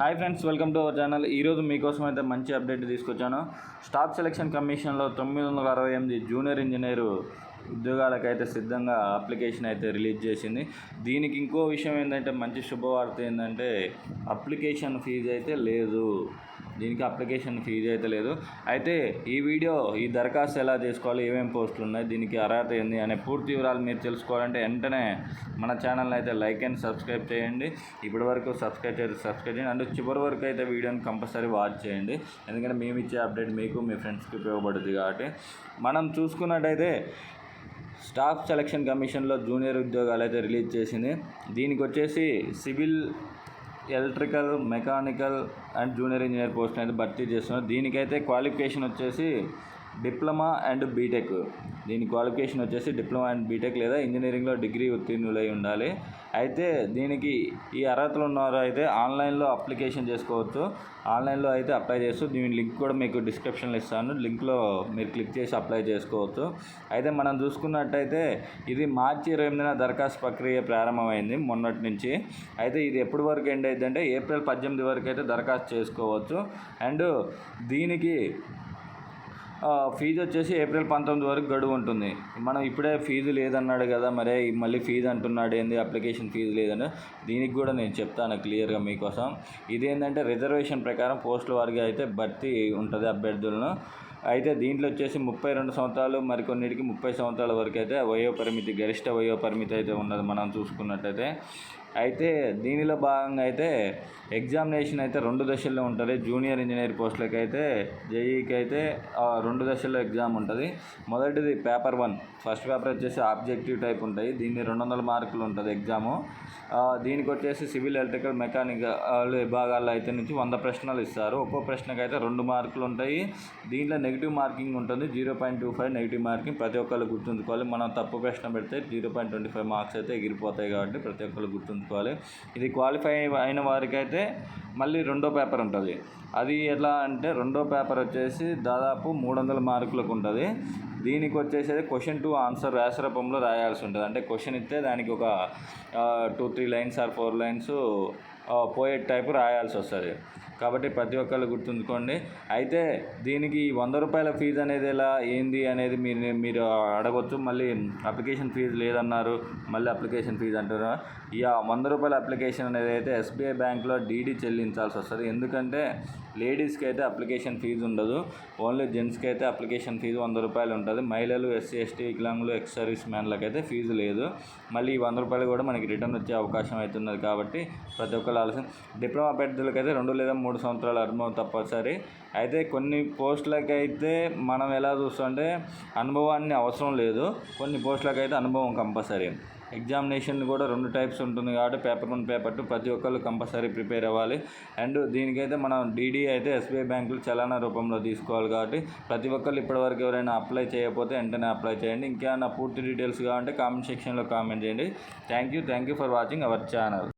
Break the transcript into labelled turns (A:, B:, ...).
A: Hi friends welcome to our channel. ఈరోజు మీకోసం అయితే మంచి అప్డేట్ తీసుకొచ్చాను. స్టాఫ్ సెలక్షన్ కమిషన్లో తొమ్మిది వందల అరవై ఎనిమిది జూనియర్ ఇంజనీరు ఉద్యోగాలకైతే సిద్ధంగా అప్లికేషన్ అయితే రిలీజ్ చేసింది. దీనికి ఇంకో విషయం ఏంటంటే మంచి శుభవార్త ఏంటంటే అప్లికేషన్ ఫీజు అయితే లేదు. దీనికి అప్లికేషన్ ఫీజు అయితే లేదు. అయితే ఈ వీడియో ఈ దరఖాస్తు ఎలా చేసుకోవాలి ఏమేమి పోస్టులు ఉన్నాయి దీనికి అర్హత ఏంది అనే పూర్తి వివరాలు మీరు తెలుసుకోవాలంటే వెంటనే మన ఛానల్ని అయితే లైక్ అండ్ సబ్స్క్రైబ్ చేయండి. ఇప్పటి వరకు సబ్స్క్రైబ్ చేస్తే సబ్స్క్రైబ్ చేయండి. అండ్ చివరి వరకు అయితే వీడియోని కంపల్సరీ వాచ్ చేయండి. ఎందుకంటే మేము ఇచ్చే అప్డేట్ మీకు మీ ఫ్రెండ్స్కి ఉపయోగపడుతుంది కాబట్టి. మనం చూసుకున్నట్టయితే స్టాఫ్ సెలక్షన్ కమిషన్లో జూనియర్ ఉద్యోగాలు అయితే రిలీజ్ చేసింది. దీనికి వచ్చేసి civil electrical mechanical and junior engineer post అయితే భర్తీ చేస్తున్నారు. దీనికైతే క్వాలిఫికేషన్ వచ్చేసి డిప్లొమా అండ్ బీటెక్. దీని క్వాలిఫికేషన్ వచ్చేసి డిప్లొమా అండ్ బీటెక్ లేదా ఇంజనీరింగ్లో డిగ్రీ ఉత్తీర్ణులై ఉండాలి. అయితే దీనికి ఈ అర్హతలు ఉన్నవారు అయితే ఆన్లైన్లో అప్లికేషన్ చేసుకోవచ్చు. ఆన్లైన్లో అయితే అప్లై చేస్తూ దీని లింక్ కూడా మీకు డిస్క్రిప్షన్లో ఇస్తాను. లింక్లో మీరు క్లిక్ చేసి అప్లై చేసుకోవచ్చు. అయితే మనం చూసుకున్నట్టయితే ఇది మార్చి ఇరవై ఎనిమిదిన దరఖాస్తు ప్రక్రియ ప్రారంభమైంది మొన్నటి నుంచి. అయితే ఇది ఎప్పటి వరకు ఎండ్ అయిందంటే ఏప్రిల్ పద్దెనిమిది వరకు అయితే దరఖాస్తు చేసుకోవచ్చు. అండ్ దీనికి ఫీజు వచ్చేసి ఏప్రిల్ పంతొమ్మిది వరకు గడువు ఉంటుంది. మనం ఇప్పుడే ఫీజు లేదన్నాడు కదా మరే మళ్ళీ ఫీజు అంటున్నాడు ఏంది అప్లికేషన్ ఫీజు లేదని దీనికి కూడా నేను చెప్తాను క్లియర్గా మీకోసం. ఇదేంటంటే రిజర్వేషన్ ప్రకారం పోస్టుల వారిగా అయితే భర్తీ ఉంటుంది అభ్యర్థులను. అయితే దీంట్లో వచ్చేసి ముప్పై రెండు సంవత్సరాలు మరికొన్నిటికి ముప్పై సంవత్సరాల వరకు అయితే వయో పరిమితి గరిష్ట వయో పరిమితి అయితే ఉన్నది మనం చూసుకున్నట్టయితే అయితే దీనిలో భాగంగా అయితే ఎగ్జామినేషన్ అయితే రెండు దశల్లో ఉంటుంది. జూనియర్ ఇంజనీర్ పోస్టులకి అయితే జేఈకి అయితే రెండు దశల్లో ఎగ్జామ్ ఉంటుంది. మొదటిది పేపర్ వన్. ఫస్ట్ పేపర్ వచ్చేసి ఆబ్జెక్టివ్ టైప్ ఉంటాయి. దీన్ని రెండు వందల మార్కులు ఉంటుంది ఎగ్జాము. దీనికి వచ్చేసి సివిల్ ఎలక్ట్రికల్ మెకానికల్ విభాగాల్లో అయితే నుంచి వంద ప్రశ్నలు ఇస్తారు. ఒక్కో ప్రశ్నకు అయితే రెండు మార్కులు ఉంటాయి. దీంట్లో నెగిటివ్ మార్కింగ్ ఉంటుంది. Zero point two five negative marking ప్రతి ఒక్కరు గుర్తుంచుకోవాలి. మనం తప్పు ప్రశ్న పెడితే zero point twenty five marks అయితే ఎగిరిపోతాయి కాబట్టి ప్రతి ఒక్కరు గుర్తుంచుకోవాలి. ఇది క్వాలిఫై అయిన వారికి అయితే మళ్ళీ రెండో పేపర్ ఉంటుంది. అది ఎలా అంటే రెండో పేపర్ వచ్చేసి దాదాపు మూడు వందల మార్కులకు ఉంటుంది. దీనికి వచ్చేసి క్వశ్చన్ టు ఆన్సర్ వ్యాసరూపంలో రాయాల్సి ఉంటుంది. అంటే క్వశ్చన్ ఇస్తే దానికి ఒక two three lines or four lines poet type రాయాల్సి వస్తుంది. కాబట్టి ప్రతి ఒక్కళ్ళు గుర్తుంచుకోండి. అయితే దీనికి వంద రూపాయల ఫీజు అనేది ఎలా ఏంది అనేది మీరు మీరు అడగవచ్చు మళ్ళీ అప్లికేషన్ ఫీజు లేదన్నారు మళ్ళీ అప్లికేషన్ ఫీజు అంటారు ఇక వంద రూపాయల అప్లికేషన్ అనేది అయితే ఎస్బీఐ బ్యాంక్లో డీడీ చెల్లించాల్సి వస్తుంది. ఎందుకంటే లేడీస్కి అయితే అప్లికేషన్ ఫీజు ఉండదు. ఓన్లీ జెంట్స్కి అయితే అప్లికేషన్ ఫీజు వంద రూపాయలు ఉంటుంది. మహిళలు ఎస్సీ ఎస్టీ వికలాంగులు ఎక్స్ సర్వీస్ మ్యాన్లకు అయితే ఫీజు లేదు. మళ్ళీ ఈ వంద రూపాయలు కూడా మనకి రిటర్న్ వచ్చే అవకాశం అవుతున్నది కాబట్టి ప్రతి ఒక్కరు ఆలోచన. డిప్లొమా అభ్యర్థులకైతే రెండు లేదా మూడు సంవత్సరాల అనుభవం తప్పనిసరి. అయితే కొన్ని పోస్టులకైతే మనం ఎలా చూస్తుంటే అనుభవాన్ని అవసరం లేదు. కొన్ని పోస్టులకైతే అనుభవం కంపల్సరీ. ఎగ్జామినేషన్ కూడా రెండు టైప్స్ ఉంటుంది కాబట్టి పేపర్ వన్ పేపర్ టూ ప్రతి ఒక్కళ్ళు కంపల్సరీ ప్రిపేర్ అవ్వాలి. అండ్ దీనికైతే మనం డీడీ అయితే ఎస్బీఐ బ్యాంకులు చలానా రూపంలో తీసుకోవాలి కాబట్టి ప్రతి ఒక్కళ్ళు ఇప్పటివరకు ఎవరైనా అప్లై చేయకపోతే వెంటనే అప్లై చేయండి. ఇంకేమైనా పూర్తి డీటెయిల్స్ కావాలంటే కామెంట్ సెక్షన్లో కామెంట్ చేయండి. Thank you thank you for watching our channel.